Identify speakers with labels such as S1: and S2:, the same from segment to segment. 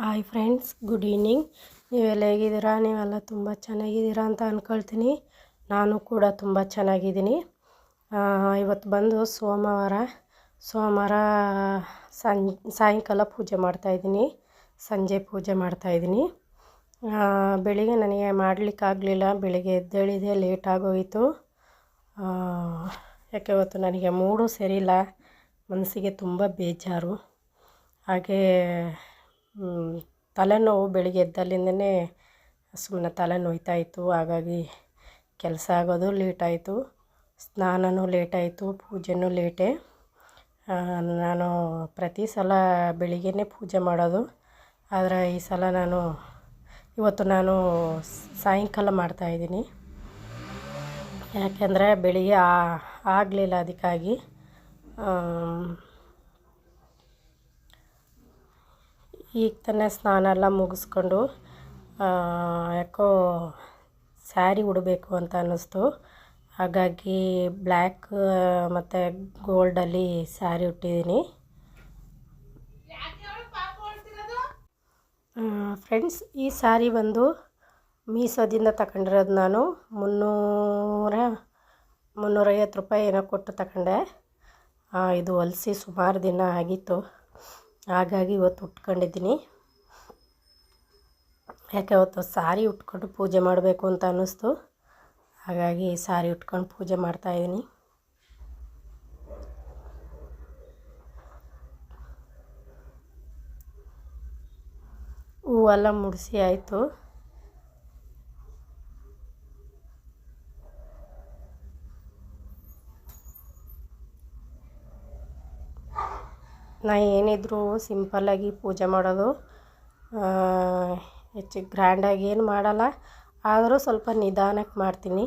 S1: Hi friends, good evening. ನೀವೆಲ್ಲ ಹೇಗಿದ್ದೀರಾ? ನೀವೆಲ್ಲ ತುಂಬ ಚೆನ್ನಾಗಿದ್ದೀರಾ ಅಂತ ಅಂದ್ಕೊಳ್ತೀನಿ ನಾನು ಕೂಡ ತುಂಬ ಚೆನ್ನಾಗಿದ್ದೀನಿ. ಇವತ್ತು ಬಂದು ಸೋಮವಾರ ಸೋಮವಾರ ಸಂ ಸಾಯಂಕಾಲ ಪೂಜೆ ಮಾಡ್ತಾಯಿದ್ದೀನಿ ಸಂಜೆ ಪೂಜೆ ಮಾಡ್ತಾಯಿದ್ದೀನಿ ಬೆಳಿಗ್ಗೆ ನನಗೆ ಮಾಡಲಿಕ್ಕಾಗಲಿಲ್ಲ ಬೆಳಿಗ್ಗೆ ಎದ್ದೇಳಿದೆ, ಲೇಟ್ ಆಗೋಯಿತು. ಯಾಕೆ ಇವತ್ತು ನನಗೆ ಮೂಡು ಸರಿಯಿಲ್ಲ ಮನಸ್ಸಿಗೆ ತುಂಬ ಬೇಜಾರು. ಹಾಗೇ ತಲೆನೋವು ಬೆಳಿಗ್ಗೆ ಎದ್ದಲ್ಲಿಂದನೇ ಸುಮ್ಮನೆ ತಲೆ ನೋಯ್ತಾ ಇತ್ತು. ಹಾಗಾಗಿ ಕೆಲಸ ಆಗೋದು ಲೇಟಾಯಿತು ಸ್ನಾನನೂ ಲೇಟಾಯಿತು ಪೂಜೆನೂ ಲೇಟೇ. ನಾನು ಪ್ರತಿ ಸಲ ಬೆಳಿಗ್ಗೆನೇ ಪೂಜೆ ಮಾಡೋದು. ಆದರೆ ಈ ಸಲ ನಾನು, ಇವತ್ತು ನಾನು ಸಾಯಂಕಾಲ ಮಾಡ್ತಾಯಿದ್ದೀನಿ ಯಾಕೆಂದರೆ ಬೆಳಿಗ್ಗೆ ಆಗಲಿಲ್ಲ ಅದಕ್ಕಾಗಿ. ಈಗ ತಾನೇ ಸ್ನಾನ ಎಲ್ಲ ಮುಗಿಸ್ಕೊಂಡು ಯಾಕೋ ಸ್ಯಾರಿ ಉಡಬೇಕು ಅಂತ ಅನ್ನಿಸ್ತು. ಹಾಗಾಗಿ ಬ್ಲ್ಯಾಕ್, ಮತ್ತು ಗೋಲ್ಡಲ್ಲಿ ಸ್ಯಾರಿ ಉಟ್ಟಿದ್ದೀನಿ. ಫ್ರೆಂಡ್ಸ್, ಈ ಸ್ಯಾರಿ ಬಂದು ಮೀಸೋದಿಂದ ತಗೊಂಡಿರೋದು ನಾನು. ಮುನ್ನೂರ, ಮುನ್ನೂರೈವತ್ತು ರೂಪಾಯಿ ಏನೋ ಕೊಟ್ಟು ತಗೊಂಡೆ. ಇದು ಹೊಲಿಸಿ ಸುಮಾರು ದಿನ ಆಗಿತ್ತು. ಹಾಗಾಗಿ ಇವತ್ತು ಉಟ್ಕೊಂಡಿದ್ದೀನಿ. ಯಾಕೆ ಅವತ್ತು ಸಾರಿ ಉಟ್ಕೊಂಡು ಪೂಜೆ ಮಾಡಬೇಕು ಅಂತ ಅನ್ನಿಸ್ತು. ಹಾಗಾಗಿ ಸಾರಿ ಉಟ್ಕೊಂಡು ಪೂಜೆ ಮಾಡ್ತಾಯಿದ್ದೀನಿ ಹೂವೆಲ್ಲ ಮುಡಿಸಿ ಆಯಿತು. ನಾ ಏನಿದ್ರೂ ಸಿಂಪಲ್ಲಾಗಿ ಪೂಜೆ ಮಾಡೋದು ಹೆಚ್ಚು ಗ್ರ್ಯಾಂಡಾಗಿ ಏನು ಮಾಡಲ್ಲ. ಆದರೂ ಸ್ವಲ್ಪ ನಿಧಾನಕ್ಕೆ ಮಾಡ್ತೀನಿ.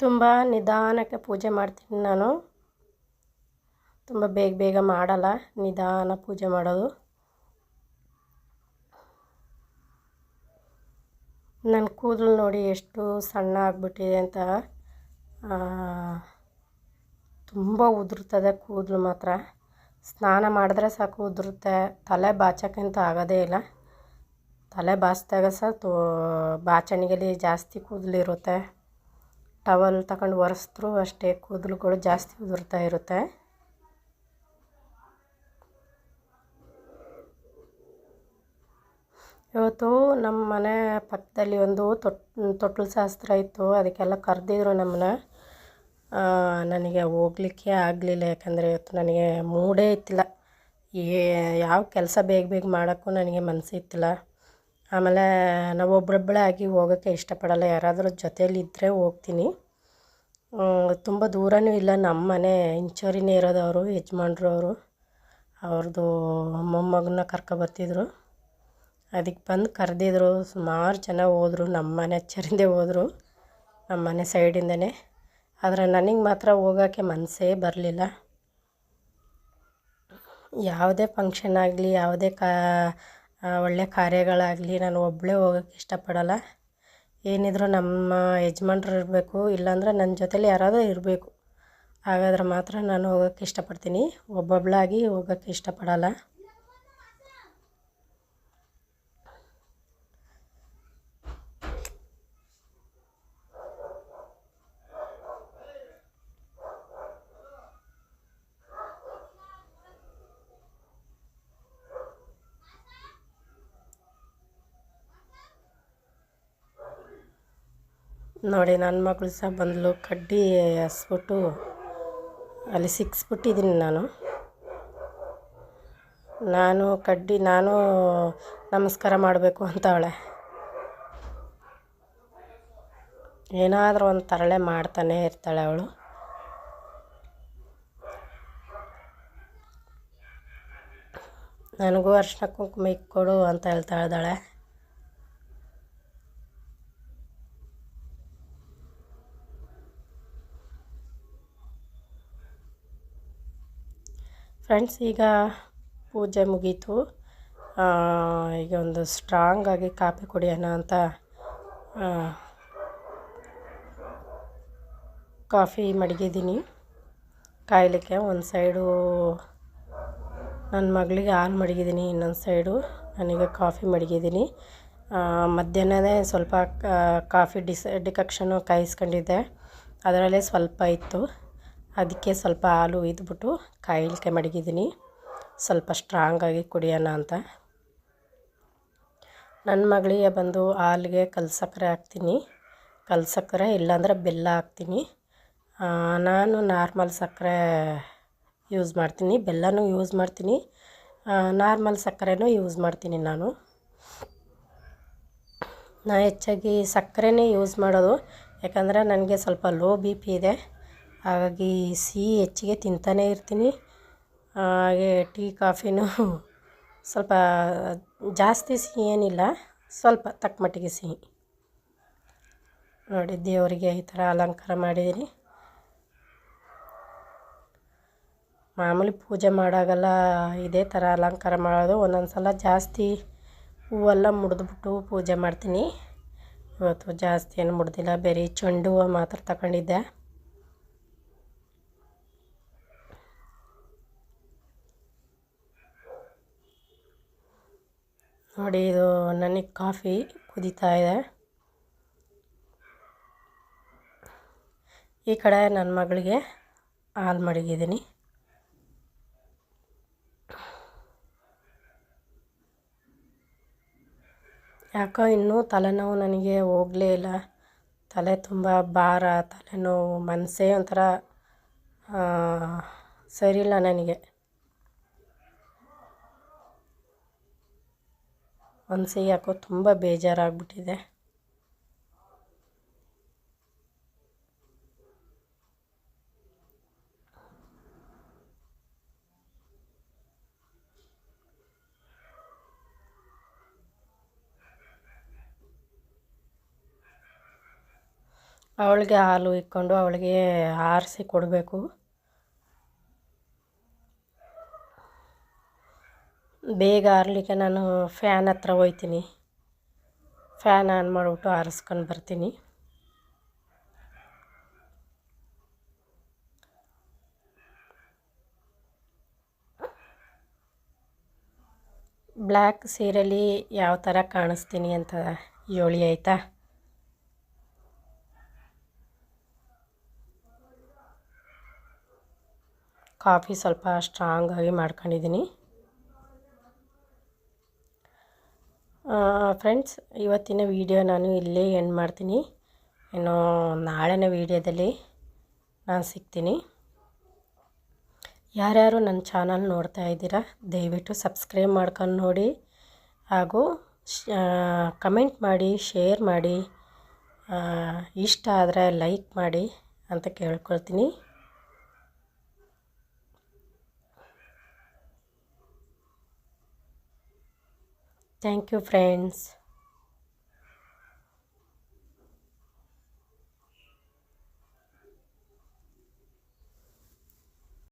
S1: ತುಂಬ ನಿಧಾನಕ್ಕೆ ಪೂಜೆ ಮಾಡ್ತೀನಿ ನಾನು. ತುಂಬ ಬೇಗ ಬೇಗ ಮಾಡಲ್ಲ, ನಿಧಾನ ಪೂಜೆ ಮಾಡೋದು. ನನ್ನ ಕೂದಲು ನೋಡಿ ಎಷ್ಟು ಸಣ್ಣ ಆಗಿಬಿಟ್ಟಿದೆ ಅಂತ ತುಂಬ ಉದುರ್ತದೆ ಕೂದಲು ಮಾತ್ರ. ಸ್ನಾನ ಮಾಡಿದ್ರೆ ಸಾಕು, ಉದುರುತ್ತೆ. ತಲೆ ಬಾಚಕ್ಕಂತ ಆಗೋದೇ ಇಲ್ಲ. ತಲೆ ಬಾಚಿದಾಗ ಸಹ ತೋ, ಬಾಚಣಿಗೆಲಿ ಜಾಸ್ತಿ ಕೂದಲಿರುತ್ತೆ ಟವಲ್ ತಗೊಂಡು ಒರೆಸಿದ್ರು ಅಷ್ಟೇ ಕೂದಲುಗಳು ಜಾಸ್ತಿ ಉದುರ್ತಾ ಇರುತ್ತೆ. ಇವತ್ತು ನಮ್ಮ ಮನೆ ಪಕ್ಕದಲ್ಲಿ ಒಂದು ತೊಟ್, ತೊಟ್ಲು ಶಾಸ್ತ್ರ ಇತ್ತು. ಅದಕ್ಕೆಲ್ಲ ಕರೆದಿದ್ರು ನಮ್ಮನ್ನ ನನಗೆ ಹೋಗ್ಲಿಕ್ಕೆ ಆಗಲಿಲ್ಲ. ಯಾಕಂದರೆ ಇವತ್ತು ನನಗೆ ಮೂಡೇ ಇತ್ತಿಲ್ಲ. ಏ, ಯಾವ ಕೆಲಸ ಬೇಗ ಬೇಗ ಮಾಡೋಕ್ಕೂ ನನಗೆ ಮನಸ್ಸು ಇತ್ತಿಲ್ಲ. ಆಮೇಲೆ ನಾವು ಒಬ್ಬೊಬ್ಬಳೇ ಆಗಿ ಹೋಗೋಕ್ಕೆ ಇಷ್ಟಪಡಲ್ಲ. ಯಾರಾದರೂ ಜೊತೆಯಲ್ಲಿ ಇದ್ದರೆ ಹೋಗ್ತೀನಿ. ತುಂಬ ದೂರನೂ ಇಲ್ಲ. ನಮ್ಮ ಮನೆ ಇಂಚೂರಿನೇ ಇರೋದು ಅವರು, ಯಜಮಾನ್ರು ಅವರು. ಅವ್ರದ್ದು ಮೊಮ್ಮಗನ್ನ ಕರ್ಕೊಬರ್ತಿದ್ರು ಅದಕ್ಕೆ ಬಂದು ಕರೆದಿದ್ರು. ಸುಮಾರು ಜನ ಹೋದರು. ನಮ್ಮ ಮನೆ ಹಚ್ಚರಿಂದ ಹೋದರು. ನಮ್ಮ ಮನೆ ಸೈಡಿಂದನೇ. ಆದರೆ ನನಗೆ ಮಾತ್ರ ಹೋಗೋಕ್ಕೆ ಮನಸ್ಸೇ ಬರಲಿಲ್ಲ. ಯಾವುದೇ ಫಂಕ್ಷನ್ ಆಗಲಿ, ಯಾವುದೇ ಕಾ ಆ, ಒಳ್ಳೆ ಕಾರ್ಯಗಳಾಗಲಿ ನಾನು ಒಬ್ಬಳೇ ಹೋಗಕ್ಕೆ ಇಷ್ಟಪಡಲ್ಲ. ಏನಿದ್ರೂ ನಮ್ಮ ಯಜಮಾನ್ರು ಇರಬೇಕು ಇಲ್ಲಾಂದರೆ ನನ್ನ ಜೊತೇಲಿ ಯಾರಾದರೂ ಇರಬೇಕು. ಹಾಗಾದ್ರೆ ಮಾತ್ರ ನಾನು ಹೋಗಕ್ಕೆ ಇಷ್ಟಪಡ್ತೀನಿ. ಒಬ್ಬೊಬ್ಬಳಾಗಿ ಹೋಗೋಕ್ಕೆ ಇಷ್ಟಪಡಲ್ಲ. ನೋಡಿ ನನ್ನ ಮಗಳು ಸಹ ಬಂದಳು ಕಡ್ಡಿ ಹಸ್ಬಿಟ್ಟು ಅಲ್ಲಿ ಸಿಕ್ಸ್ಬಿಟ್ಟಿದ್ದೀನಿ ನಾನು. ನಾನು ಕಡ್ಡಿ, ನಾನು ನಮಸ್ಕಾರ ಮಾಡಬೇಕು ಅಂತ ಅವಳೆ. ಏನಾದರೂ ಒಂದು ತರಳೆ ಮಾಡ್ತಾನೆ ಇರ್ತಾಳೆ ಅವಳು. ನನಗೂ ಅರ್ಶಿನ ಕುಂಕುಮ ಇಕ್ಕೊಡು ಅಂತ ಹೇಳ್ತಾ ಇದ್ದಾಳೆ. ಫ್ರೆಂಡ್ಸ್ ಈಗ ಪೂಜೆ ಮುಗೀತು. ಈಗ ಒಂದು ಸ್ಟ್ರಾಂಗ್ ಆಗಿ ಕಾಫಿ ಕುಡಿಯೋಣ ಅಂತ ಕಾಫಿ ಮಡಗಿದ್ದೀನಿ. ಕಾಯಲಿಕ್ಕೆ ಒಂದು ಸೈಡು ನನ್ನ ಮಗಳಿಗೆ ಹಾಲು ಮಡಗಿದ್ದೀನಿ, ಇನ್ನೊಂದು ಸೈಡು ನನಗೆ ಕಾಫಿ ಮಡಗಿದ್ದೀನಿ. ಮಧ್ಯಾಹ್ನನೇ ಸ್ವಲ್ಪ ಕಾಫಿ ಡಿಸ್ ಡಿಕಕ್ಷನು ಕಾಯಿಸ್ಕೊಂಡಿದ್ದೆ. ಅದರಲ್ಲೇ ಸ್ವಲ್ಪ ಇತ್ತು. ಅದಕ್ಕೆ ಸ್ವಲ್ಪ ಹಾಲು ಇದ್ಬಿಟ್ಟು ಕಾಯಿಲ್ಕೆ ಮಡಗಿದ್ದೀನಿ. ಸ್ವಲ್ಪ ಸ್ಟ್ರಾಂಗಾಗಿ ಕುಡಿಯೋಣ ಅಂತ. ನನ್ನ ಮಗಳಿಗೆ ಬಂದು ಹಾಲಿಗೆ ಕಲ್ಸಕ್ಕರೆ ಹಾಕ್ತೀನಿ. ಕಲ್ಸಕ್ಕರೆ ಇಲ್ಲಾಂದರೆ ಬೆಲ್ಲ ಹಾಕ್ತೀನಿ. ನಾನು ನಾರ್ಮಲ್ ಸಕ್ಕರೆ ಯೂಸ್ ಮಾಡ್ತೀನಿ. ಬೆಲ್ಲನೂ ಯೂಸ್ ಮಾಡ್ತೀನಿ. ನಾರ್ಮಲ್ ಸಕ್ಕರೆನೂ ಯೂಸ್ ಮಾಡ್ತೀನಿ ನಾನು. ನಾ ಹೆಚ್ಚಾಗಿ ಸಕ್ಕರೆನೇ ಯೂಸ್ ಮಾಡೋದು. ಯಾಕಂದರೆ ನನಗೆ ಸ್ವಲ್ಪ ಲೋ ಬಿ ಪಿ ಇದೆ. ಹಾಗಾಗಿ ಸಿಹಿ ಹೆಚ್ಚಿಗೆ ತಿಂತಾನೇ ಇರ್ತೀನಿ. ಹಾಗೆ ಟೀ, ಕಾಫಿನೂ ಸ್ವಲ್ಪ ಜಾಸ್ತಿ ಸಿಹಿ ಏನಿಲ್ಲ, ಸ್ವಲ್ಪ ತಕ್ಕ ಮಟ್ಟಿಗೆ ಸಿಹಿ. ನೋಡಿ, ದೇವರಿಗೆ ಈ ಥರ ಅಲಂಕಾರ ಮಾಡಿದ್ದೀನಿ. ಮಾಮೂಲಿ ಪೂಜೆ ಮಾಡಾಗೆಲ್ಲ ಇದೇ ಥರ ಅಲಂಕಾರ ಮಾಡೋದು. ಒಂದೊಂದು ಸಲ ಜಾಸ್ತಿ ಹೂವೆಲ್ಲ ಮುಡಿದ್ಬಿಟ್ಟು ಪೂಜೆ ಮಾಡ್ತೀನಿ. ಇವತ್ತು ಜಾಸ್ತಿ ಏನು ಮುಡ್ದಿಲ್ಲ, ಬೇರೆ ಚೆಂಡು ಹೂವು ಮಾತ್ರ ತಗೊಂಡಿದ್ದೆ. ನೋಡಿ, ಇದು ನನಗೆ ಕಾಫಿ ಕುದೀತಾ ಇದೆ. ಈ ಕಡೆ ನನ್ನ ಮಗಳಿಗೆ ಹಾಲು ಮಡಗಿದ್ದೀನಿ. ಯಾಕೋ ಇನ್ನೂ ತಲೆನೋವು ನನಗೆ ಹೋಗಲೇ ಇಲ್ಲ. ತಲೆ ತುಂಬ ಭಾರ, ತಲೆನೋವು, ಮನಸ್ಸೇ ಒಂಥರ ಸರಿಯಿಲ್ಲ ನನಗೆ. ಮನಸ್ಸಿಗೆ ಯಾಕೋ ತುಂಬ ಬೇಜಾರಾಗ್ಬಿಟ್ಟಿದೆ. ಅವಳಿಗೆ ಹಾಲು ಇಕ್ಕೊಂಡು ಅವಳಿಗೆ ಆರಿಸಿ ಕೊಡಬೇಕು. ಬೇಗ ಆರಲಿಕ್ಕೆ ನಾನು ಫ್ಯಾನ್ ಹತ್ರ ಹೋಯ್ತೀನಿ. ಫ್ಯಾನ್ ಆನ್ ಮಾಡಿಬಿಟ್ಟು ಆರಿಸ್ಕೊಂಡು ಬರ್ತೀನಿ. ಬ್ಲ್ಯಾಕ್ ಸೀರೆಲಿ ಯಾವ ಥರ ಕಾಣಿಸ್ತೀನಿ ಅಂತ ಹೇಳಿ ಆಯಿತಾ? ಕಾಫಿ ಸ್ವಲ್ಪ ಸ್ಟ್ರಾಂಗಾಗಿ ಮಾಡ್ಕೊಂಡಿದ್ದೀನಿ. ಫ್ರೆಂಡ್ಸ್ ಇವತ್ತಿನ ವಿಡಿಯೋ ನಾನು ಇಲ್ಲೇ ಎಂಡ್ ಮಾಡ್ತೀನಿ. ಇನ್ನು ನಾಳೆನ ವಿಡಿಯೋದಲ್ಲಿ ನಾನು ಸಿಗ್ತೀನಿ. ಯಾರ್ಯಾರು ನನ್ನ ಚಾನಲ್ ನೋಡ್ತಾ ಇದ್ದೀರಾ, ದಯವಿಟ್ಟು ಸಬ್ಸ್ಕ್ರೈಬ್ ಮಾಡ್ಕೊಂಡು ನೋಡಿ. ಹಾಗೂ ಕಮೆಂಟ್ ಮಾಡಿ ಶೇರ್ ಮಾಡಿ. ಇಷ್ಟ ಆದರೆ ಲೈಕ್ ಮಾಡಿ ಅಂತ ಕೇಳ್ಕೊಳ್ತೀನಿ. Thank you friends